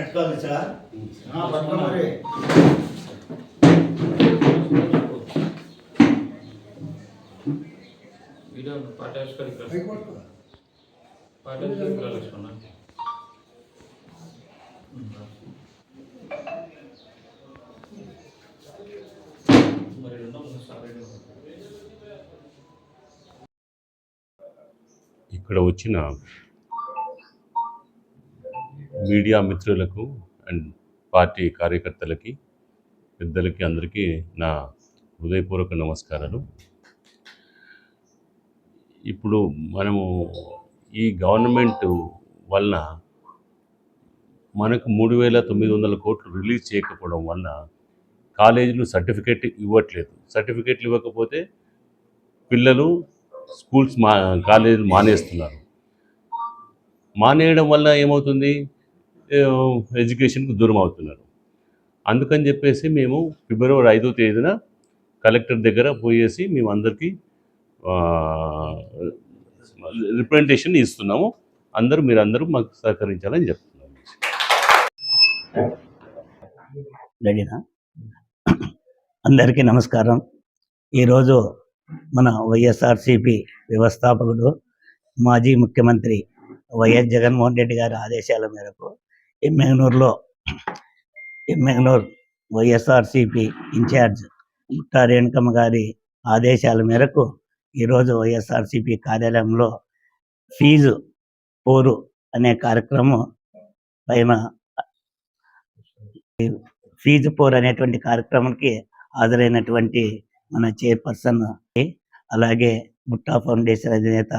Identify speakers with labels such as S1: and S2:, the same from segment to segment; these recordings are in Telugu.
S1: పట్టుకోవాలి సార్. పట్టుకో మరి.
S2: వీడియో లక్ష్మణ
S3: ఇక్కడ వచ్చిన మీడియా మిత్రులకు అండ్ పార్టీ కార్యకర్తలకి పెద్దలకి అందరికీ నా హృదయపూర్వక నమస్కారాలు. ఇప్పుడు మనము ఈ గవర్నమెంట్ వలన మనకు మూడు వేల తొమ్మిది వందల కోట్లు రిలీజ్ చేయకపోవడం వలన కాలేజీలు సర్టిఫికేట్ ఇవ్వట్లేదు. సర్టిఫికేట్లు ఇవ్వకపోతే పిల్లలు స్కూల్స్ మా కాలేజీలు మానేస్తున్నారు. మానేయడం వల్ల ఏమవుతుంది? ఎడ్యుకేషన్కు దూరం అవుతున్నారు. అందుకని చెప్పేసి మేము ఫిబ్రవరి ఐదో తేదీన కలెక్టర్ దగ్గర పోయేసి మేము అందరికీ రిప్రజెంటేషన్ ఇస్తున్నాము. అందరూ మీరు అందరూ మాకు సహకరించాలని చెప్తున్నాము.
S1: రెడీనా అందరికీ నమస్కారం. ఈరోజు మన వైఎస్ఆర్సిపి వ్యవస్థాపకుడు మాజీ ముఖ్యమంత్రి వైఎస్ జగన్మోహన్ రెడ్డి గారి ఆదేశాల మేరకు ఎమ్మెగనూరులో ఎమ్మెగనూరు వైఎస్ఆర్సిపి ఇన్ఛార్జ్ ముట్టా రేణుకమ్మ గారి ఆదేశాల మేరకు ఈరోజు వైఎస్ఆర్సిపి కార్యాలయంలో ఫీజు పోరు అనే కార్యక్రమం పైన ఫీజు పోర్ అనేటువంటి కార్యక్రమానికి హాజరైనటువంటి మన చైర్పర్సన్ అలాగే ముట్టా ఫౌండేషన్ అధినేత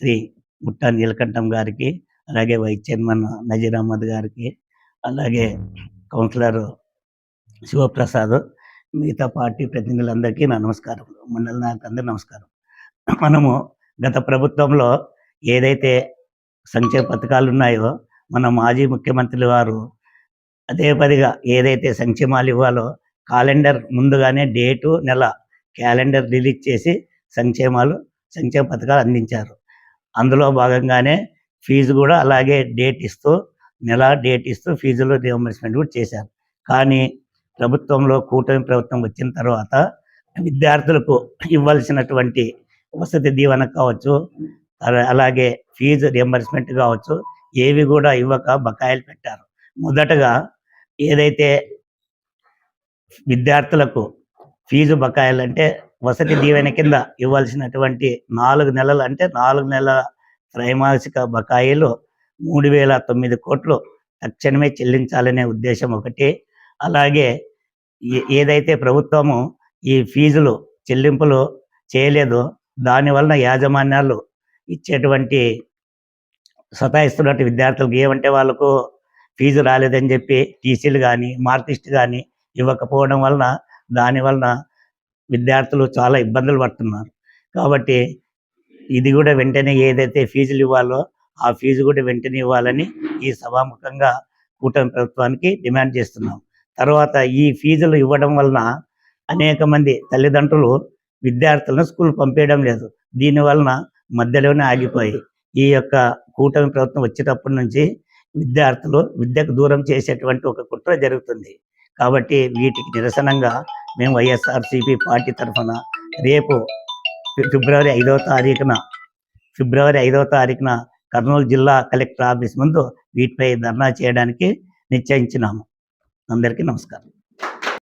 S1: శ్రీ ముట్టా నీలకంఠం గారికి అలాగే వైస్ చైర్మన్ నజీర్ అహ్మద్ గారికి అలాగే కౌన్సిలర్ శివప్రసాద్ మిగతా పార్టీ ప్రతినిధులందరికీ నా నమస్కారం. మండల నాయకులందరూ నమస్కారం. మనము గత ప్రభుత్వంలో ఏదైతే సంక్షేమ పథకాలు ఉన్నాయో మన మాజీ ముఖ్యమంత్రి వారు అదే పదిగా ఏదైతే సంక్షేమాలు ఇవ్వాలో కాలెండర్ ముందుగానే డేటు నెల క్యాలెండర్ రిలీజ్ చేసి సంక్షేమాలు సంక్షేమ పథకాలు అందించారు. అందులో భాగంగానే ఫీజు కూడా అలాగే డేట్ ఇస్తూ నెల డేట్ ఇస్తూ ఫీజులు రియంబర్స్మెంట్ కూడా చేశారు. కానీ ప్రభుత్వంలో కూటమి ప్రభుత్వం వచ్చిన తర్వాత విద్యార్థులకు ఇవ్వాల్సినటువంటి వసతి దీవెన కావచ్చు అలాగే ఫీజు రియంబర్స్మెంట్ కావచ్చు ఏవి కూడా ఇవ్వక బకాయిలు పెట్టారు. మొదటగా ఏదైతే విద్యార్థులకు ఫీజు బకాయిలు అంటే వసతి దీవెన కింద ఇవ్వాల్సినటువంటి నాలుగు నెలలు అంటే నాలుగు నెలల త్రైమాసిక బకాయిలు మూడు వేల తొమ్మిది కోట్లు తక్షణమే చెల్లించాలనే ఉద్దేశం ఒకటి. అలాగే ఏ- ఏదైతే ప్రభుత్వము ఈ ఫీజులు చెల్లింపులు చేయలేదో దానివలన యాజమాన్యాలు ఇచ్చేటువంటి సతాయిస్తున్నట్టు విద్యార్థులకు ఏమంటే వాళ్ళకు ఫీజు రాలేదని చెప్పి టీసీలు కానీ మార్కిస్ట్ కానీ ఇవ్వకపోవడం వలన దాని వలన విద్యార్థులు చాలా ఇబ్బందులు పడుతున్నారు. కాబట్టి ఇది కూడా వెంటనే ఏదైతే ఫీజులు ఇవ్వాలో ఆ ఫీజు కూడా వెంటనే ఇవ్వాలని ఈ సభాముఖంగా కూటమి ప్రభుత్వానికి డిమాండ్ చేస్తున్నాం. తర్వాత ఈ ఫీజులు ఇవ్వడం వలన అనేక మంది తల్లిదండ్రులు విద్యార్థులను స్కూల్ పంపించడం లేదు. దీని వలన మధ్యలోనే ఆగిపోయి ఈ యొక్క కూటమి ప్రభుత్వం వచ్చేటప్పటి నుంచి విద్యార్థులు విద్యకు దూరం చేసేటువంటి ఒక కుట్ర జరుగుతుంది. కాబట్టి వీటికి నిరసనంగా మేము వైఎస్ఆర్సీపీ పార్టీ తరఫున రేపు ఫిబ్రవరి ఐదవ తారీఖున ఫిబ్రవరి ఐదవ తారీఖున కర్నూలు జిల్లా కలెక్టర్ ఆఫీస్ ముందు వీటిపై ధర్నా చేయడానికి నిశ్చయించినాము. అందరికీ నమస్కారం.